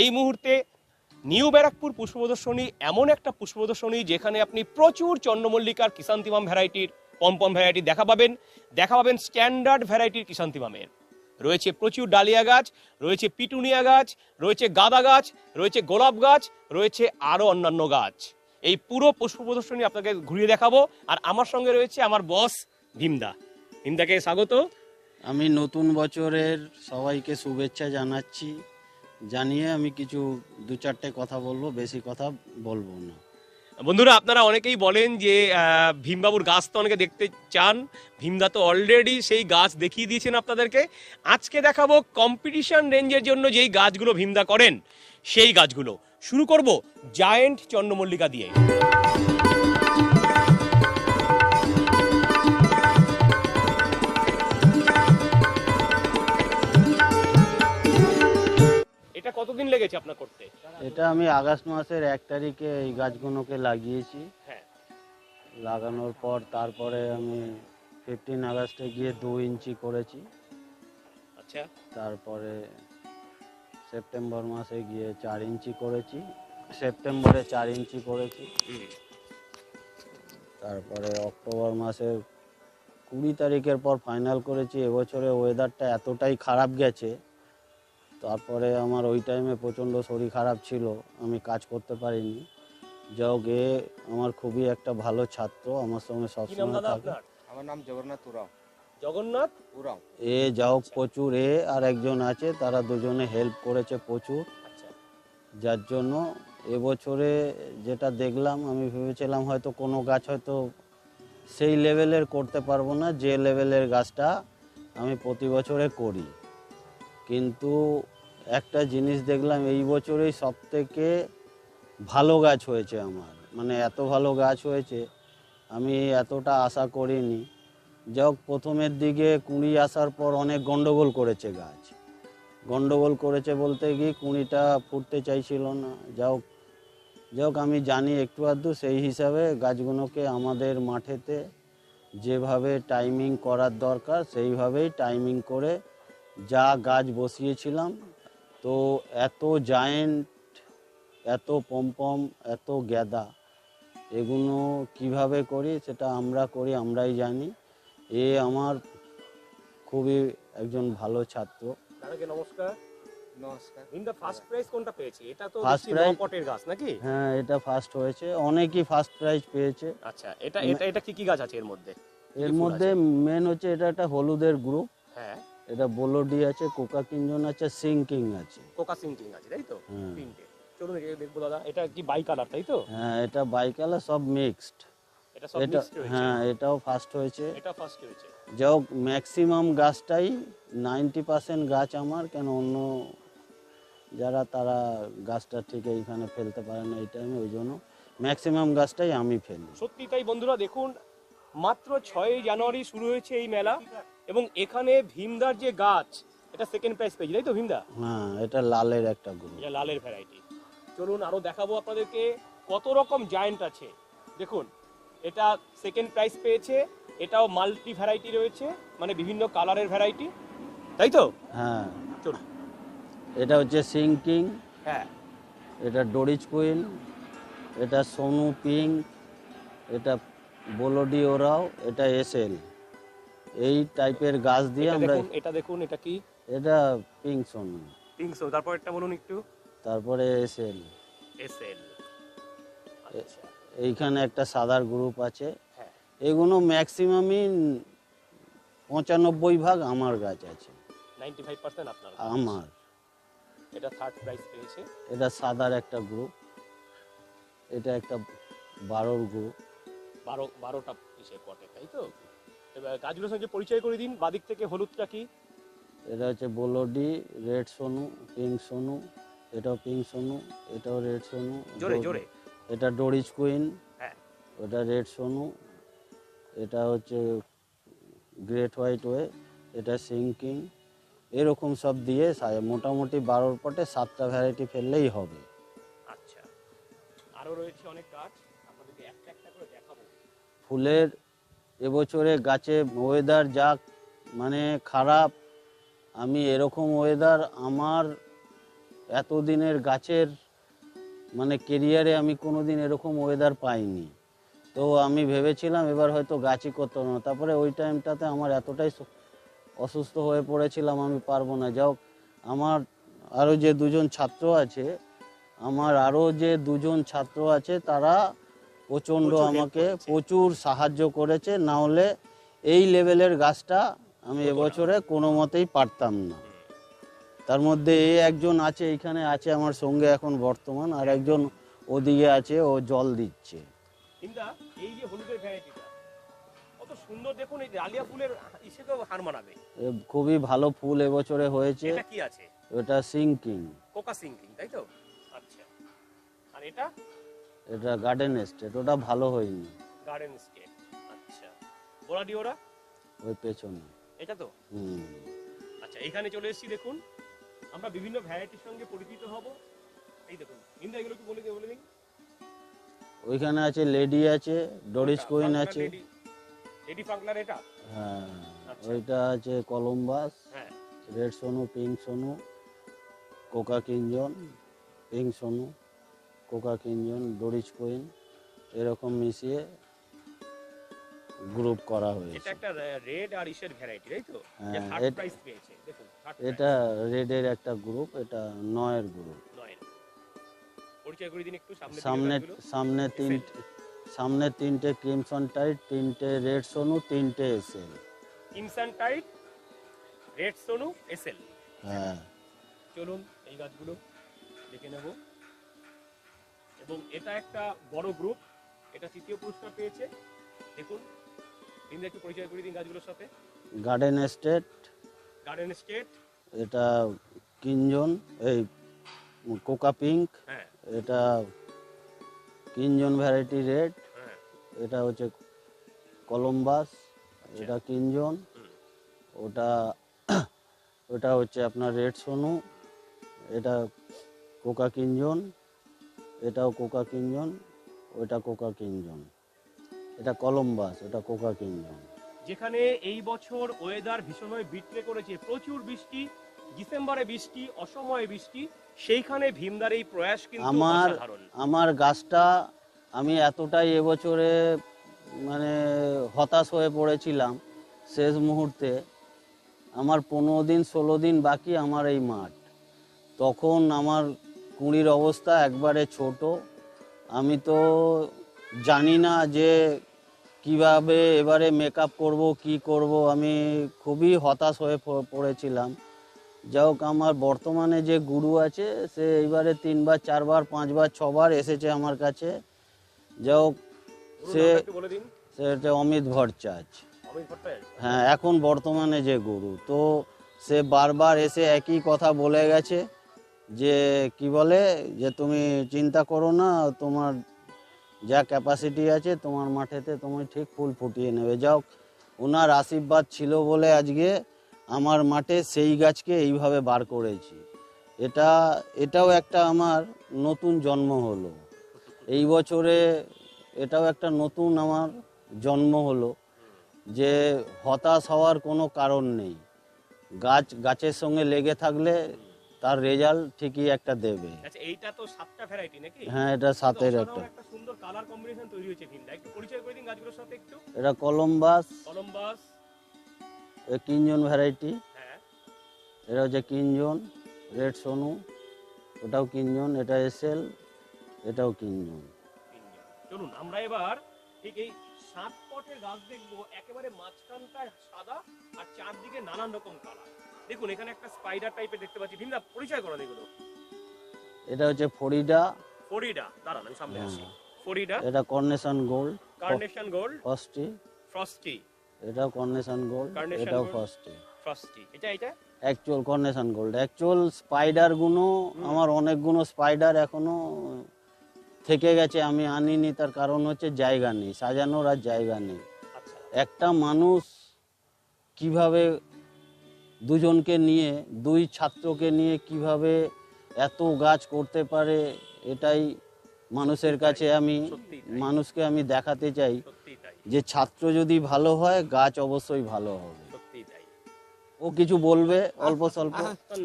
এই মুহূর্তে নিউ ব্যারাকপুর পুষ্প প্রদর্শনী এমন একটা পুষ্প প্রদর্শনী যেখানে আপনি প্রচুর চন্দ্রমল্লিকার কিষান্তিমাম ভ্যারাইটির, পমপম ভ্যারাইটি দেখা পাবেন। দেখা পাবেন স্ট্যান্ডার্ড ভ্যারাইটির কিষান্তিমামের রয়েছে প্রচুর ডালিয়া গাছ, রয়েছে পিটুনিয়া গাছ, রয়েছে গাঁদা গাছ, রয়েছে গোলাপ গাছ, রয়েছে আরও অন্যান্য গাছ। এই পুরো পুষ্প প্রদর্শনী আপনাকে ঘুরিয়ে দেখাবো। আর আমার সঙ্গে রয়েছে আমার বস ভীমদা। ভীমদাকে স্বাগত। আমি নতুন বছরের সবাইকে শুভেচ্ছা জানাচ্ছি। জানিয়ে আমি কিছু দু চারটে কথা বলব, বেশি কথা বলব না। বন্ধুরা, আপনারা অনেকেই বলেন যে ভীমবাবুর গাছ তো অনেকে দেখতে চান। ভীমদা তো অলরেডি সেই গাছ দেখিয়ে দিয়েছেন আপনাদেরকে। আজকে দেখাবো কম্পিটিশন রেঞ্জের জন্য যেই গাছগুলো ভীমদা করেন, সেই গাছগুলো। শুরু করব জায়েন্ট চন্দ্রমল্লিকা দিয়ে। কতদিন লেগেছে আপনার করতে? এটা আমি আগস্ট মাসের এক তারিখে এই গাছগুলোকে লাগিয়েছি। হ্যাঁ। লাগানোর পর তারপরে আমি ফিফটিন আগস্টে গিয়ে দু ইঞ্চি করেছি। আচ্ছা। তারপরে সেপ্টেম্বর মাসে গিয়ে চার ইঞ্চি করেছি। সেপ্টেম্বরে চার ইঞ্চি করেছি। তারপরে অক্টোবর মাসে কুড়ি তারিখের পর ফাইনাল করেছি। এবছরে ওয়েদারটা এতটাই খারাপ গেছে তারপরে আমার ওই টাইমে প্রচণ্ড শরীর খারাপ ছিল আমি কাজ করতে পারিনি। যা হোক এ আমার খুবই একটা ভালো ছাত্র আমার সঙ্গে সবসময় থাকে। আমার নাম জগন্নাথ উরাও। জগন্নাথ? উরাও। এ যা হোক প্রচুর এ আর একজন আছে তারা দুজনে হেল্প করেছে প্রচুর। আচ্ছা। যার জন্য এবছরে যেটা দেখলাম আমি ভেবেছিলাম হয়তো কোনো গাছ হয়তো সেই লেভেলের করতে পারব না যে লেভেলের গাছটা আমি প্রতি বছরে করি। কিন্তু একটা জিনিস দেখলাম, এই বছরেই সব থেকে ভালো গাছ হয়েছে আমার। মানে এত ভালো গাছ হয়েছে, আমি এতটা আশা করিনি। যাই প্রথমের দিকে কুঁড়ি আসার পর অনেক গন্ডগোল করেছে গাছ। গন্ডগোল করেছে বলতে কি, কুঁড়িটা ফুটতে চাইছিল না। যা হোক যাই হোক আমি জানি একটু আধটু সেই হিসাবে গাছগুলোকে আমাদের মাঠেতে যেভাবে টাইমিং করার দরকার, সেইভাবেই টাইমিং করে যা গাছ বসিয়েছিলাম তো এত জায়েন্ট এত পমপম এত গ্যাদা এগুলো কীভাবে করি সেটা আমরা করি আমরাই জানি। এ আমার খুবই একজন ভালো ছাত্র। দাদাকে নমস্কার। নমস্কার। ইন দ্য ফার্স্ট প্রাইজ কোনটা পেয়েছি? এটা তো First দেখছি prize? নপটের গাছ নাকি? হ্যাঁ এটা ফার্স্ট হয়েছে। অনেকই ফার্স্ট প্রাইজ পেয়েছে। আচ্ছা এটা এটা এটা কি কি গাছ আছে এর মধ্যে? এর মধ্যে মেন হচ্ছে এটা একটা হলুদের গ্রুপ হ্যাঁ। এটা বোলোডি আছে কোকা কিঞ্জন আছে সিঙ্কিং আছে। কোকা সিংকিং আছে তাই তো? তিনটে। চলুন এদিকে দেখব দাদা এটা কি বাই কালার তাই তো? হ্যাঁ এটা বাইকালা সব মিক্সড। এটা সব মিক্সড রয়েছে হ্যাঁ এটাও ফার্স্ট হয়েছে। এটা ফার্স্ট হয়েছে। যা হোক ম্যাক্সিমাম গাছটাই নাইনটি পার্সেন্ট গাছ আমার কেন অন্য যারা তারা গাছটা ঠিক এইখানে ফেলতে পারে না এই টাইমে ওই জন্য ম্যাক্সিমাম গাছটাই আমি ফেলি। সত্যি তাই বন্ধুরা দেখুন মাত্র ছয়ই জানুয়ারি শুরু হয়েছে এই মেলা। এবং এখানে ভীমদার যে গাছ এটা সেকেন্ড প্রাইজ পেয়েছি তাই তো ভীমদা? হ্যাঁ এটা লালের একটা গুণ। এটা লালের ভ্যারাইটি চলুন আরও দেখাবো আপনাদেরকে কত রকম জায়েন্ট আছে। দেখুন এটা সেকেন্ড প্রাইজ পেয়েছে এটাও মাল্টি ভ্যারাইটি রয়েছে মানে বিভিন্ন কালারের ভ্যারাইটি তাই তো? হ্যাঁ। চলুন। এটা হচ্ছে সিঙ্কিং হ্যাঁ। এটা ডোরিজ কুইন এটা সোনু পিঙ্ক এটা বোলোডি ওরাও এটা এসএল এই টাইপের গাছ দিয়ে আমরা এটা দেখুন এটা কি? এটা পিঙ্ক সোনু পিঙ্কসো তারপর একটা বলুন একটু। তারপরে এসএল এসএল আচ্ছা। এইখানে একটা সাদার গ্রুপ আছে। হ্যাঁ। এগুলো ম্যাক্সিমামই পঁচানব্বই ভাগ আমার গাছ আছে। আমার। এটা থার্ড প্রাইজ পেয়েছে। এটা সাদার একটা গ্রুপ এটা একটা বারোর গ্রুপ বারো বারোটা তাই তো? গাছগুলোর সঙ্গে পরিচয় করে দিন বাদিক থেকে হলুদটা কি? এটা হচ্ছে বোলোডি রেড সোনু পিঙ্ক সোনু এটাও পিঙ্ক সোনু এটাও রেড সোনু জোরে জোরে। এটা ডোরিজ কুইন হ্যাঁ। ওটা রেড সোনু এটা হচ্ছে গ্রেট হোয়াইট ওয়ে এটা সিঙ্কিং এরকম সব দিয়ে সা- মোটামুটি বারোর পটে সাতটা ভ্যারাইটি ফেললেই হবে। আচ্ছা। আরও রয়েছে অনেক গাছ আপনাদেরকে একটা একটা করে দেখাবো। ফুলের এবছরে গাছে ওয়েদার যা মানে খারাপ, আমি এরকম ওয়েদার আমার এতদিনের গাছের মানে কেরিয়ারে আমি কোনোদিন এরকম ওয়েদার পাইনি। তো আমি ভেবেছিলাম এবার হয়তো গাছই করতো না। তারপরে ওই টাইমটাতে আমার এতটাই অসুস্থ হয়ে পড়েছিলাম, আমি পারব না। যাও, আমার আরও যে দুজন ছাত্র আছে, আমার আরও যে দুজন ছাত্র আছে, তারা প্রচণ্ড আমাকে প্রচুর সাহায্য করেছে না হলে এই লেভেলের গাছটা আমি এবছরে কোনো মতেই পারতাম না। তার মধ্যে এই একজন আছে এখানে আছে আমার সঙ্গে এখন বর্তমান আর একজন ওদিকে আছে ও জল দিচ্ছে। এই যে হলুদের ভ্যারাইটিটা সুন্দর দেখুন এই ডালিয়া ফুলের ইসেকেও হার মানাবে। খুবই ভালো ফুল এবছরে হয়েছে। এটা কি আছে? এটা সিঙ্কিং। কোকা সিঙ্কিং তাই তো? আচ্ছা। আর এটা? এটা গার্ডেন এস্টেট ওটা ভালো হয়নি। গার্ডেন স্কেপ আচ্ছা। বোলা ডিওরা ওই পেছনে। এটা তো? হুম। আচ্ছা এখানে চলে এসেছি দেখুন। আমরা বিভিন্ন ভ্যারাইটির সঙ্গে পরিচিত হব। এই দেখুন ইন্দা এগুলো একটু বলে দিই বলে দিন। ওইখানে আছে লেডি আছে ডরিস কুইন আছে। লেডি ফাংলার এটা? হ্যাঁ আচ্ছা। ওইটা আছে কলম্বাস হ্যাঁ। রেড সোনু পিঙ্ক সোনু কোকা কিঞ্জন পিঙ্ক সোনু কোকা কিঞ্জন ডরিস কুইন এরকম মিশিয়ে গ্রুপ করা হয়েছে। এটা একটা রেড আর ইসের ভ্যারাইটি তাই তো? যে হ্যাঁ, থার্ড প্রাইস পেয়েছে দেখুন এটা রেডের একটা গ্রুপ এটা নয়ের গ্রুপ পরিচয় করে দিন একটু সামনে সামনে তিনটে সামনে তিনটে ক্রিমসন টাইট তিনটে রেড সোনু তিনটে এসএল ইনসান টাইট রেড সোনু এসএল হ্যাঁ। চলুন এই গাছগুলো দেখে নেব। এবং এটা একটা বড় গ্রুপ এটা তৃতীয় পুরস্কার পেয়েছে। দেখুন দিন একটু পরিচয় করে দিন গাছগুলোর সাথে। গার্ডেন এস্টেট গার্ডেন স্টেট এটা কিঞ্জন এই কোকা পিঙ্ক হ্যাঁ। এটা কিঞ্জন ভ্যারাইটি রেড হ্যাঁ। এটা হচ্ছে কলম্বাস এটা কিঞ্জন ওটা ওটা হচ্ছে আপনার রেড সোনু এটা কোকা কিঞ্জন এটাও কোকা কিংজন ওটা কোকা কিংজন। এটা কলম্বাস এটা কোকা কিংজন। যেখানে এই বছর ওয়েদার ভীষণভাবে বিট্রে করেছে। প্রচুর বৃষ্টি ডিসেম্বরে বৃষ্টি অসময়ে বৃষ্টি সেইখানে ভীমদার এই প্রয়াস কিন্তু আমার আমার গাছটা আমি এতটাই এবছরে মানে হতাশ হয়ে পড়েছিলাম শেষ মুহূর্তে। আমার পনেরো দিন ষোলো দিন বাকি আমার এই মাঠ। তখন আমার কুঁড়ির অবস্থা একবারে ছোট। আমি তো জানি না যে কীভাবে এবারে মেকআপ করব কি করব। আমি খুবই হতাশ হয়ে পড়েছিলাম। যাই হোক আমার বর্তমানে যে গুরু আছে সে এইবারে তিনবার চারবার পাঁচবার ছবার এসেছে আমার কাছে। যাই হোক সে নামটা একটু বলে দিন। সে হচ্ছে অমিত ভট্টাচার্য? হ্যাঁ এখন বর্তমানে যে গুরু। তো সে বারবার এসে একই কথা বলে গেছে। যে কি বলে, যে তুমি চিন্তা করো না, তোমার যা ক্যাপাসিটি আছে, তোমার মাঠেতে তুমি ঠিক ফুল ফুটিয়ে নেবে। যাও ওনার আশীর্বাদ ছিল বলে আজকে আমার মাঠে সেই গাছকে এইভাবে বার করেছি। এটা, এটাও একটা আমার নতুন জন্ম হলো। এই বছরে এটাও একটা নতুন আমার জন্ম হলো, যে হতাশ হওয়ার কোনো কারণ নেই। গাছ, গাছের সঙ্গে লেগে থাকলে তার রেজাল্ট ঠিকই একটা দেবে। আচ্ছা এইটা তো সাতটা ভ্যারাইটি নাকি? হ্যাঁ এটা সাতের একটা। একটা সুন্দর কালার কম্বিনেশন তৈরি হয়েছে ভীমদা একটু পরিচয় করে দিন গাছগুলোর সাথে একটু। এটা কলম্বাস। কলম্বাস। এ কিঞ্জন ভ্যারাইটি হ্যাঁ। এটা হচ্ছে কিঞ্জন রেড সোনু। ওটাও কিঞ্জন এটা এসএল এটাও কিঞ্জন চলুন আমরা এবার ঠিক এই সাত পটের গাছ দেখব। একেবারে মাঝখানটা সাদা আর চারদিকে নানান রকম কালার দেখুন এখানে একটা স্পাইডার টাইপের দেখতে পাচ্ছি। ভীমদা পরিচয় করো এগুলো এটা হচ্ছে ফরিডা ফরিডা দাঁড়ান আমি সামনে আসি হ্যাঁ। ফরিডা এটা carnation gold. Carnation gold? ফস্টি frosty. এটাও কর্নেশন গোল্ড এটাও। Frosty frosty. এটা এটা? Actual carnation gold. Actual spider স্পাইডারগুলো আমার অনেকগুলো স্পাইডার এখনও থেকে গেছে আমি আনিনি তার কারণ হচ্ছে জায়গা নেই সাজানোর আর জায়গা নেই। আচ্ছা। একটা মানুষ কীভাবে দুজনকে নিয়ে দুই ছাত্রকে নিয়ে কীভাবে এত গাছ করতে পারে এটাই মানুষের কাছে আমি মানুষকে আমি দেখাতে চাই যে ছাত্র যদি ভালো হয় গাছ অবশ্যই ভালো হবে। ও কিছু বলবে অল্প স্বল্প?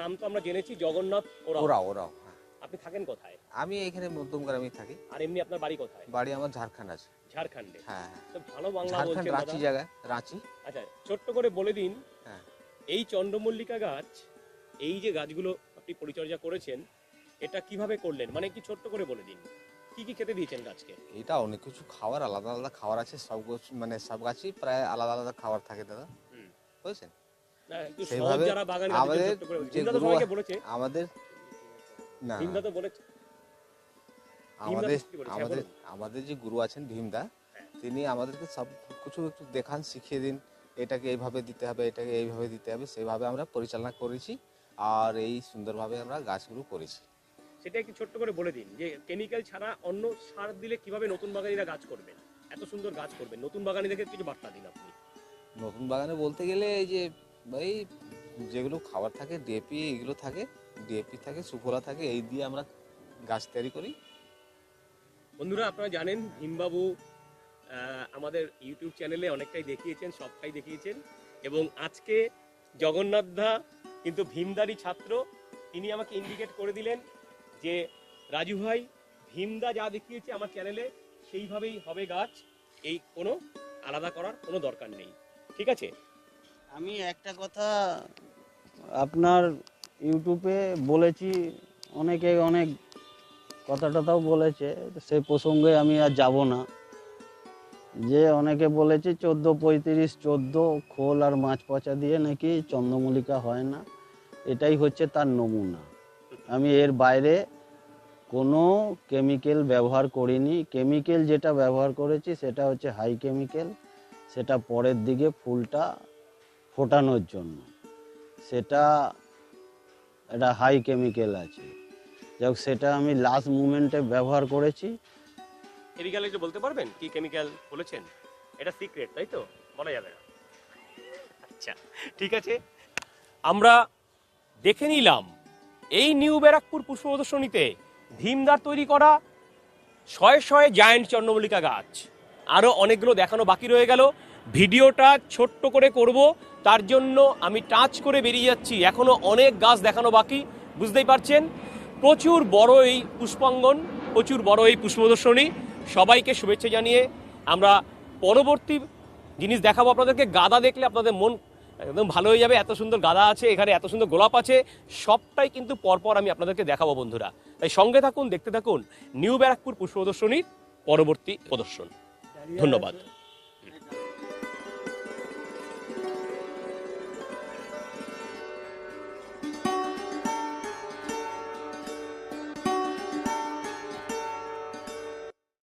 নাম তো আমরা জেনেছি জগন্নাথ ওরাও। ওরাও ওরাও আপনি থাকেন কোথায়? আমি এখানে মধ্যম গ্রামে থাকি। আর এমনি আপনার বাড়ি কোথায়? বাড়ি আমার ঝাড়খণ্ড আছে। ঝাড়খণ্ডে। হ্যাঁ হ্যাঁ। ভালো বাংলা বলছেন রাঁচি জায়গা রাঁচি। আচ্ছা ছোট্ট করে বলে দিন হ্যাঁ। এই চন্দ্রমল্লিকা গাছ এই যে গাছগুলো আপনি পরিচর্যা করেছেন এটা কীভাবে করলেন? মানে কি ছোট্ট করে বলে দিন। কি কি খেতে দিয়েছেন গাছকে? এটা অনেক কিছু খাবার আলাদা আলাদা খাবার আছে সব মানে সব গাছই প্রায় আলাদা আলাদা খাবার থাকে দাদা। বুঝছেন? সেইভাবে আমাদের যে গুরু- আমাদের না। ভীমদা তো বলেছে আমাদের কি বলেছে? হ্যাঁ, আমাদের আমাদের যে গুরু আছেন ভীমদা। তিনি আমাদেরকে সব কিছু একটু দেখান শিখিয়ে দিন। এটাকে এইভাবে দিতে হবে এটাকে এইভাবে দিতে হবে সেভাবে আমরা পরিচালনা করেছি আর এই সুন্দরভাবে আমরা গাছগুলো করেছি। সেটা একটু ছোট্ট করে বলে দিন যে কেমিক্যাল ছাড়া অন্য সার দিলে কীভাবে নতুন বাগানিরা গাছ করবেন? এত সুন্দর গাছ করবেন নতুন বাগানিদেরকে কিছু বার্তা দিন আপনি। নতুন বাগানে বলতে গেলে এই যে এই যেগুলো খাবার থাকে ডিএপি এগুলো থাকে ডিএপি থাকে সুফলা থাকে এই দিয়ে আমরা গাছ তৈরি করি। বন্ধুরা আপনারা জানেন ভীমবাবু আহ, আমাদের ইউটিউব চ্যানেলে অনেকটাই দেখিয়েছেন, সবটাই দেখিয়েছেন। এবং আজকে জগন্নাথ দা, কিন্তু ভীমদারি ছাত্র, তিনি আমাকে ইন্ডিকেট করে দিলেন যে, রাজু ভাই, ভীমদা যা দেখিয়েছে আমার চ্যানেলে, সেইভাবেই হবে গাছ। এই কোনো আলাদা করার কোনো দরকার নেই। ঠিক আছে? আমি একটা কথা আপনার ইউটিউবে বলেছি, অনেকে অনেক কথা টথাও বলেছে সেই প্রসঙ্গে আমি আর যাব না। যে অনেকে বলেছে চোদ্দ পঁয়ত্রিশ, চোদ্দ খোল আর মাছ পচা দিয়ে নাকি চন্দ্রমল্লিকা হয় না। এটাই হচ্ছে তার নমুনা। আমি এর বাইরে কোনো কেমিক্যাল ব্যবহার করিনি। কেমিক্যাল যেটা ব্যবহার করেছি সেটা হচ্ছে হাই কেমিক্যাল। সেটা পরের দিকে ফুলটা ফোটানোর জন্য। সেটা একটা হাই কেমিক্যাল আছে। যাই হোক, সেটা আমি লাস্ট মুমেন্টে ব্যবহার করেছি। কেমিক্যাল একটু বলতে পারবেন? কি কেমিক্যাল বলেছেন? এটা সিক্রেট তাই তো? বলা যাবে না। আচ্ছা ঠিক আছে। আমরা দেখে নিলাম, এই নিউ ব্যারাকপুর পুষ্প প্রদর্শনীতে ভীমদার তৈরি করা শয়ে শয়ে জায়ান্ট চন্দ্রমল্লিকা গাছ। আরও অনেকগুলো দেখানো বাকি রয়ে গেল। ভিডিওটা ছোট্ট করে করব, তার জন্য আমি টাচ করে বেরিয়ে যাচ্ছি। এখনও অনেক গাছ দেখানো বাকি, বুঝতেই পারছেন? প্রচুর বড় এই পুষ্পাঙ্গন, প্রচুর বড় এই পুষ্প প্রদর্শনী। সবাইকে শুভেচ্ছা জানিয়ে আমরা পরবর্তী জিনিস দেখাবো আপনাদেরকে। গাদা দেখলে আপনাদের মন একদম ভালো হয়ে যাবে। এত সুন্দর গাদা আছে, এখানে এত সুন্দর গোলাপ আছে। সবটাই কিন্তু পরপর আমি আপনাদেরকে দেখাবো বন্ধুরা। তাই সঙ্গে থাকুন, দেখতে থাকুন। নিউ ব্যারাকপুর পুষ্প প্রদর্শনীর পরবর্তী প্রদর্শন। ধন্যবাদ।